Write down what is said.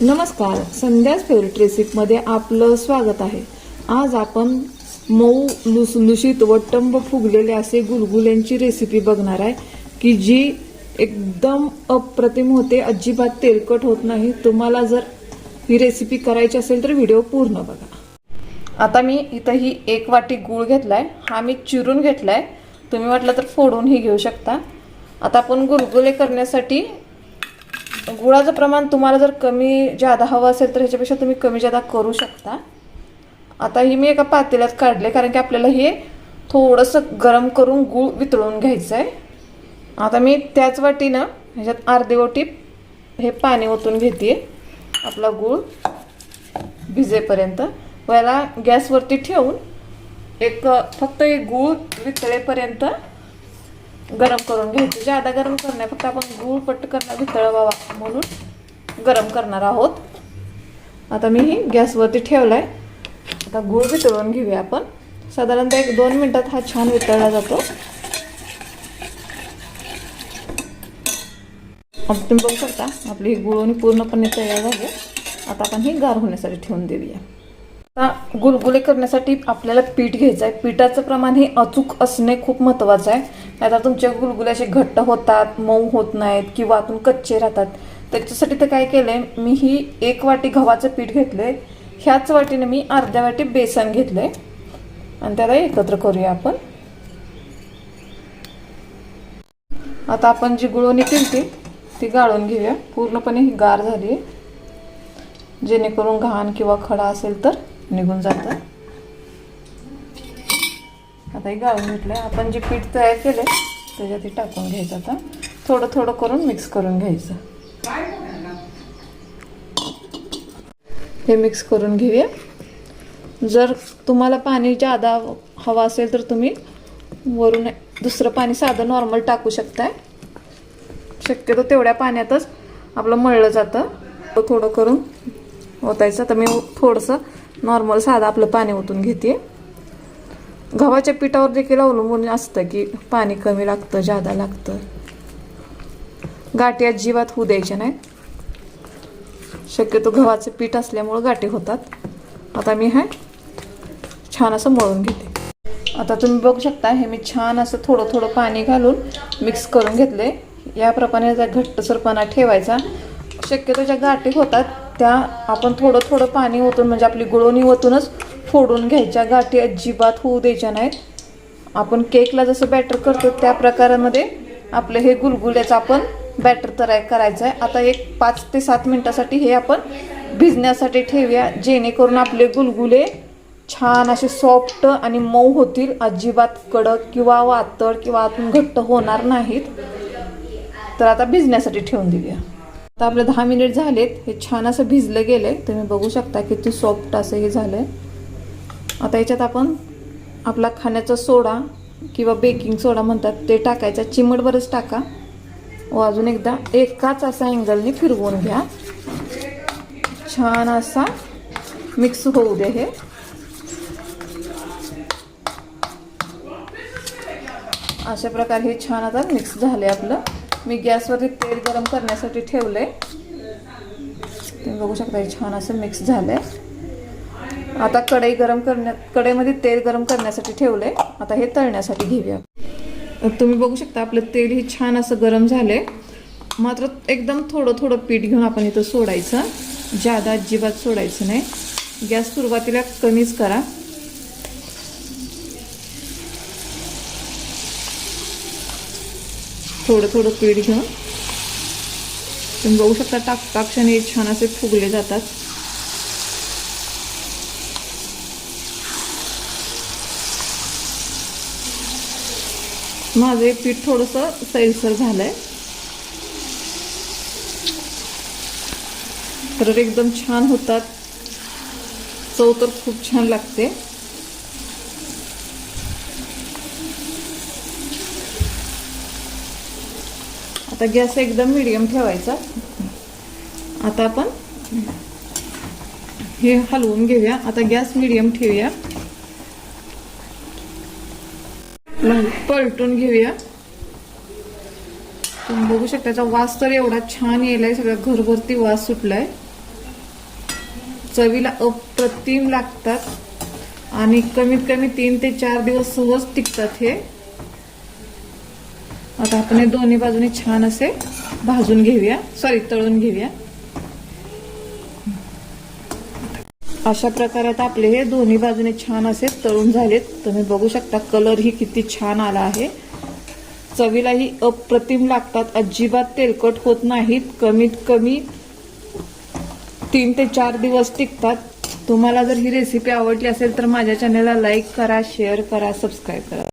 नमस्कार संध्याच फेवरेट रेसिपीमध्ये आपलं स्वागत आहे. आज आपण मऊ लुसलुशीत व टंब फुगलेले असे गुलगुल्यांची रेसिपी बघणार आहे की जी एकदम अप्रतिम होते अजिबात तेलकट होत नाही. तुम्हाला जर ही रेसिपी करायची असेल तर व्हिडिओ पूर्ण बघा. आता मी इथं ही एक वाटी गूळ घेतलाय हा मी चिरून घेतलाय. तुम्ही वाटलं तर फोडूनही घेऊ शकता. आता आपण गुलगुले करण्यासाठी गुळाचं प्रमाण तुम्हाला जर कमी जादा हवं असेल तर ह्याच्यापेक्षा तुम्ही कमी जादा करू शकता. आता ही मी एका पातेल्यात काढले कारण की आपल्याला हे थोडंसं गरम करून गूळ वितळून घ्यायचं आहे आता मी त्याच वाटीनं ह्याच्यात अर्धी वाटी हे पाणी ओतून घेते आपला गूळ भिजेपर्यंत. व याला गॅसवरती ठेवून एक फक्त एक गूळ वितळेपर्यंत गरम करून घ्यायचं. ज्यादा गरम करणार फक्त आपण गूळ पटकन वितळवावा म्हणून गरम करणार आहोत. आता मी ही गॅसवरती आहे आता गूळ वितळून घेऊया आपण. साधारणतः एक दोन मिनिटात हा छान वितळला जातो. तुम्ही बघू शकता. आपली ही गुळवणी पूर्णपणे तयार झाली. आता आपण ही गार होण्यासाठी ठेवून देऊया. आता गुलगुले करण्यासाठी आपल्याला पीठ घ्यायचं आहे पिठाचं प्रमाण हे अचूक असणे खूप महत्त्वाचं आहे. नाहीतर तुमचे गुलगुले असे घट्ट होतात मऊ होत नाहीत किंवा आतून कच्चे राहतात. त्याच्यासाठी तर काय केलंय मी ही एक वाटी गव्हाचं पीठ घेतलंय. ह्याच वाटीने मी अर्ध्या वाटी बेसन घेतलंय. आणि त्याला एकत्र करूया आपण. आता आपण जी गुळवणी केली ती गाळून घेऊया. पूर्णपणे ही गार झाली आहे जेणेकरून घाण किंवा खडा असेल तर निघून जातं. आता हे गाळून घेतलंय. आपण जे पीठ तयार केले त्याच्यात ते टाकून घ्यायचं आता. थोडं थोडं करून मिक्स करून घ्यायचं. हे मिक्स करून घेऊया. जर तुम्हाला पाणी जादा हवा असेल तर तुम्ही वरून दुसरं पाणी साधं नॉर्मल टाकू शकताय. शक्यतो तेवढ्या पाण्यातच आपलं मळलं जातं. थोडं करून ओतायचं. तर मी थोडंसं नॉर्मल साधं आपलं पाणी ओतून घेते. गव्हाच्या पिठावर देखील अवलंबून असतं की पाणी कमी लागतं जादा लागतं. गाठी अजिबात होऊ द्यायच्या नाहीत. शक्यतो गव्हाचं पीठ असल्यामुळं गाठी होतात. आता मी हे छान असं मळून घेते. आता तुम्ही बघू शकता हे मी छान असं थोडं थोडं पाणी घालून मिक्स करून घेतले. याप्रमाणे त्याचा घट्टसरपणा ठेवायचा शक्यतो ज्या गाठी होतात त्या आपण थोडं थोडं पाणी ओतून म्हणजे आपली गुळवणी ओतूनच फोडून घ्यायच्या गाठी अजिबात होऊ द्यायच्या नाहीत. आपण केकला जसं बॅटर करतो त्या प्रकारामध्ये आपलं हे गुलगुल्याचं आपण बॅटर तयार करायचं आहे आता एक पाच ते सात मिनटासाठी हे आपण भिजण्यासाठी ठेवूया जेणेकरून आपले गुलगुले छान असे सॉफ्ट आणि मऊ होतील. अजिबात कडक किंवा वातळ किंवा आतून घट्ट होणार नाहीत. तर आता भिजण्यासाठी ठेवून देऊया. आता आपले दहा मिनिट झालेत. हे छान असं भिजलं गेलं आहे तुम्ही बघू शकता किती सॉफ्ट असं हे झालं आहे आता याच्यात आपण आपला खाण्याचा सोडा किंवा बेकिंग सोडा म्हणतात ते टाकायचा. चिमटभरच टाका. व अजून एकदा एकाच असा अँगलने फिरवून घ्या. छान असा मिक्स होऊ दे हे. अशा प्रकारे हे छान आता मिक्स झाले आपलं. मी गॅसवरती तेल गरम करण्यासाठी ठेवलंय. तुम्ही बघू शकता हे छान असं मिक्स झालंय. आता कढई गरम करण्यात कढईमध्ये तेल गरम करण्यासाठी ठेवलंय. आता हे तळण्यासाठी घेऊया. तुम्ही बघू शकता आपलं तेल हे छान असं गरम झालंय. मात्र एकदम थोडं थोडं पीठ घेऊन आपण इथं सोडायचं. ज्यादा अजिबात सोडायचं नाही. गॅस सुरुवातीला कमीच करा. थोडं थोडं पीठ घेऊन. तुम्ही बघू शकता टाकता क्षणी छान असे फुगले जातात. माझं हे पीठ थोडंसं सैलसर झालं आहे तर एकदम छान होतात. चव तर खूप छान लागते. आता गॅस एकदम मिडियम ठेवायचा. आता आपण हे हलवून घेऊया. आता गॅस मिडियम ठेवूया. मग पलटून घेऊया. तुम्ही बघू शकता त्याचा वास तर एवढा छान येलाय सगळ्या घरभरती वास सुटलाय. चवीला अप्रतिम लागतात आणि कमीत कमी तीन ते चार दिवस सहज टिकतात हे. आता आपण हे दोन्ही बाजूने छान असे भाजून घेऊया. सॉरी तळून घेऊया. अशा प्रकारे आता आपले हे दोन्ही बाजूने छान असे तळून झालेत. तुम्ही बघू शकता कलर ही किती छान आला आहे. चवीलाही अप्रतिम लागतात. अजिबात तेलकट होत नाहीत. कमीत कमी तीन ते चार दिवस टिकतात. तुम्हाला जर ही रेसिपी आवडली असेल तर माझ्या चॅनलला लाईक करा शेअर करा सबस्क्राईब करा.